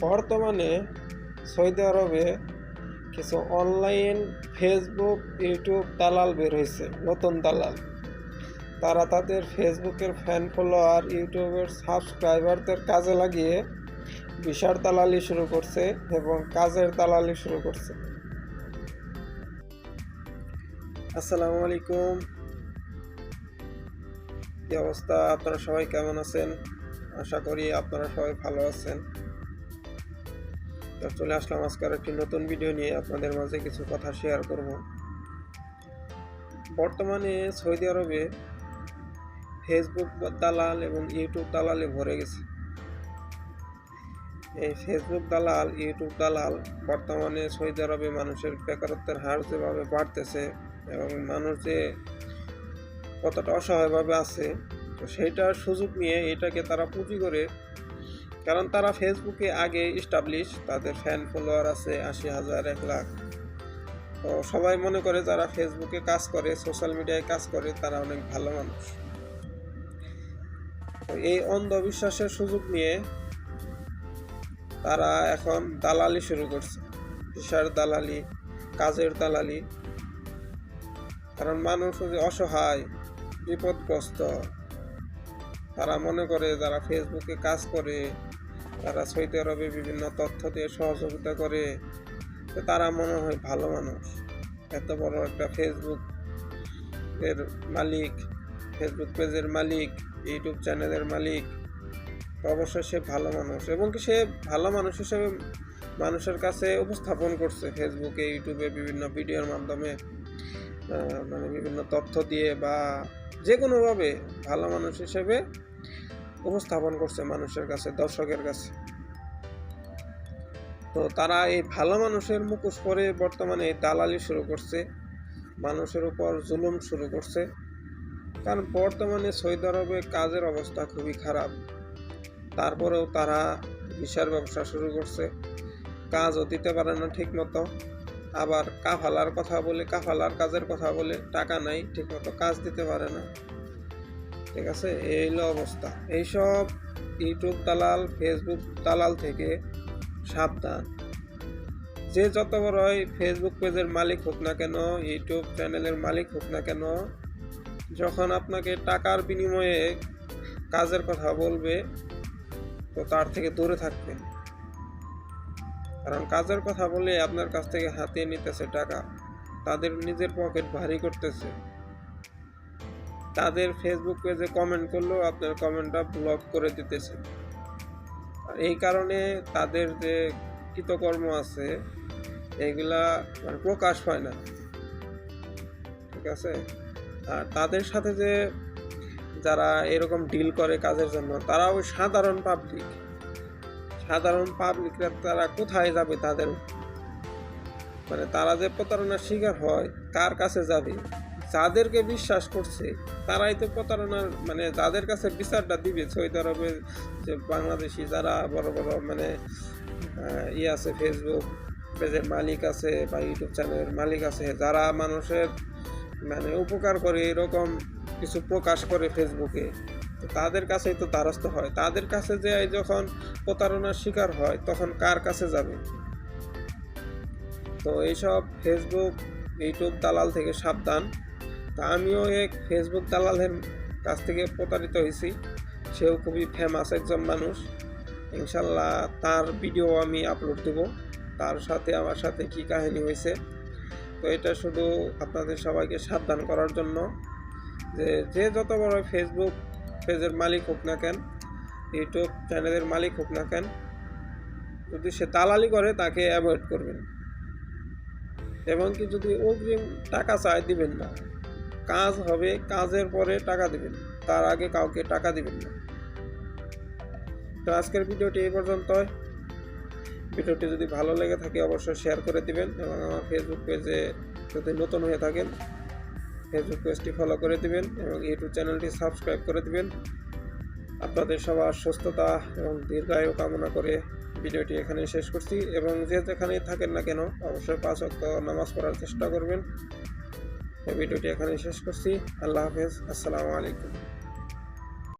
বর্তমানে সৌদি আরবে কিছু অনলাইন ফেসবুক, ইউটিউব দালাল বের হয়েছে নতুন দালাল। তারা তাদের ফেসবুকের ফ্যান ফলোয়ার ইউটিউবের সাবস্ক্রাইবারদের কাজে লাগিয়ে বিশাল দালালি শুরু করছে এবং কাজের দালালি শুরু করছে। আসসালামু আলাইকুম। কি অবস্থা? আপনারা সবাই কেমন আছেন? আশা করি আপনারা সবাই ভালো আছেন। তো চলে আসলাম আজকের একটি নতুন ভিডিও নিয়ে আপনাদের মাঝে কিছু কথা শেয়ার করব। বর্তমানে সৌদি আরবে ফেসবুক দালাল এবং ইউটিউব দালালে ভরে গেছে। এই ফেসবুক দালাল ইউটিউব দালাল বর্তমানে সৌদি আরবে মানুষের বেকারত্বের হার যেভাবে বাড়তেছে এবং মানুষ যে কতটা অসহায়ভাবে আছে, তো সেইটার সুযোগ নিয়ে এটাকে তারা পুঁজি করে কারণ তারা ফেসবুকে আগে ইস্টাবলিশ তাদের ফ্যান ফলোয়ার আছে আশি হাজার, এক লাখ। তো সবাই মনে করে যারা ফেসবুকে কাজ করে সোশ্যাল মিডিয়ায় কাজ করে, তারা অনেক ভালো মানুষ। এই অন্ধবিশ্বাসের সুযোগ নিয়ে তারা এখন দালালি শুরু করছে। বিশাল দালালি, কাজের দালালি। কারণ মানুষ যে অসহায়, বিপদগ্রস্ত, তারা মনে করে যারা ফেসবুকে কাজ করে তারা সৌদি আরবে বিভিন্ন তথ্য দিয়ে সহযোগিতা করে। তো তারা মনে হয় ভালো মানুষ। এত বড় একটা ফেসবুক এর মালিক ফেসবুক পেজের মালিক ইউটিউব চ্যানেলের মালিক অবশ্যই সে ভালো মানুষ। এবং কি সে ভালো মানুষ হিসেবে মানুষের কাছে উপস্থাপন করছে ফেসবুকে ইউটিউবে বিভিন্ন ভিডিওর মাধ্যমে মানে বিভিন্ন তথ্য দিয়ে বা যে কোনোভাবে ভালো মানুষ হিসেবে উপস্থাপন করছে মানুষের কাছে, দর্শকের কাছে। তো তারা এই ভালো মানুষের মুখোশ পরে বর্তমানে দালালি শুরু করছে, মানুষের উপর জুলুম শুরু করছে। কারণ বর্তমানে সৌদি আরবে কাজের অবস্থা খুবই খারাপ। তারপরেও তারা বিশাল ব্যবসা শুরু করছে। কাজও দিতে পারে না ঠিক মতো আবার কাফালার কথা বলে, কাফালার কাজের কথা বলে টাকা নাই, ঠিকমতো কাজ দিতে পারে না। ঠিক আছে? এই হলো অবস্থা। এইসব ইউটিউব দালাল, ফেসবুক দালাল থেকে সাবধান। যে যত বড়ই ফেসবুক পেজের মালিক হোক না কেন, ইউটিউব চ্যানেলের মালিক হোক না কেন, যখন আপনাকে টাকার বিনিময়ে কাজের কথা বলবে, তো তার থেকে দূরে থাকবেন। কারণ কাজের কথা বলে আপনার কাছ থেকে হাতিয়ে নিতেছে টাকা। তাদের নিজের পকেট ভারী করতেছে। তাদের ফেসবুক পেজে কমেন্ট করলেও আপনার কমেন্টটা ব্লক করে দিতেছে। আর এই কারণে তাদের যে কৃতকর্ম আছে, এগুলা মানে প্রকাশ পায় না। ঠিক আছে? আর তাদের সাথে যে যারা এরকম ডিল করে কাজের জন্য তারা ওই সাধারণ পাবলিক সাধারণ পাবলিকরা তারা কোথায় যাবে তাদের? মানে তারা যে প্রতারণার শিকার হয়, কার কাছে যাবে? যাদেরকে বিশ্বাস করছে, তারাই তো প্রতারণার মানে যাদের কাছে বিচারটা দিবে সৌদি আরবে যে বাংলাদেশি যারা বড় বড় মানে ইয়ে আছে ফেসবুক পেজের মালিক আছে বা ইউটিউব চ্যানেলের মালিক আছে, যারা মানুষের মানে উপকার করে এরকম কিছু প্রকাশ করে ফেসবুকে তাদের কাছেই তো দ্বারস্থ হয়। তাদের কাছে যে যখন প্রতারণার শিকার হয়, তখন কার কাছে যাবে? তো এইসব ফেসবুক ইউটিউব দালাল থেকে সাবধান। তা আমিও এক ফেসবুক দালালের কাছ থেকে প্রতারিত হয়েছি। সেও খুবই ফেমাস একজন মানুষ। ইনশাল্লাহ তার ভিডিও আমি আপলোড দেব। তার সাথে আমার সাথে কি কাহিনী হয়েছে। তো এটা শুধু আপনাদের সবাইকে সাবধান করার জন্য যে যে যত বড় ফেসবুক পেজের মালিক হোক না কেন ইউটিউব চ্যানেলের মালিক হোক না কেন, যদি সে দালালি করে, তাকে অ্যাভয়েড করবেন। এবং কি যদি অগ্রিম টাকা চায় দিবেন না। কাজ হবে, কাজের পরে টাকা দিবেন। তার আগে কাউকে টাকা দিবেন না। তো আজকের ভিডিওটি এই পর্যন্ত ভিডিওটি যদি ভালো লেগে থাকে অবশ্যই শেয়ার করে দিবেন এবং আমার ফেসবুক পেজে যদি নতুন হয়ে থাকেন ফেসবুক পেজটি ফলো করে দিবেন এবং ইউটিউব চ্যানেলটি সাবস্ক্রাইব করে দিবেন। আপনাদের সবার সুস্থতা এবং দীর্ঘায়ু কামনা করে ভিডিওটি এখানে শেষ করছি এবং যে যেখানেই থাকেন না কেন, অবশ্যই পাঁচ ওয়াক্ত নামাজ পড়ার চেষ্টা করবেন। ভিডিওটি এখানে শেষ করছি। আল্লাহ হাফেজ। আসসালামু আলাইকুম।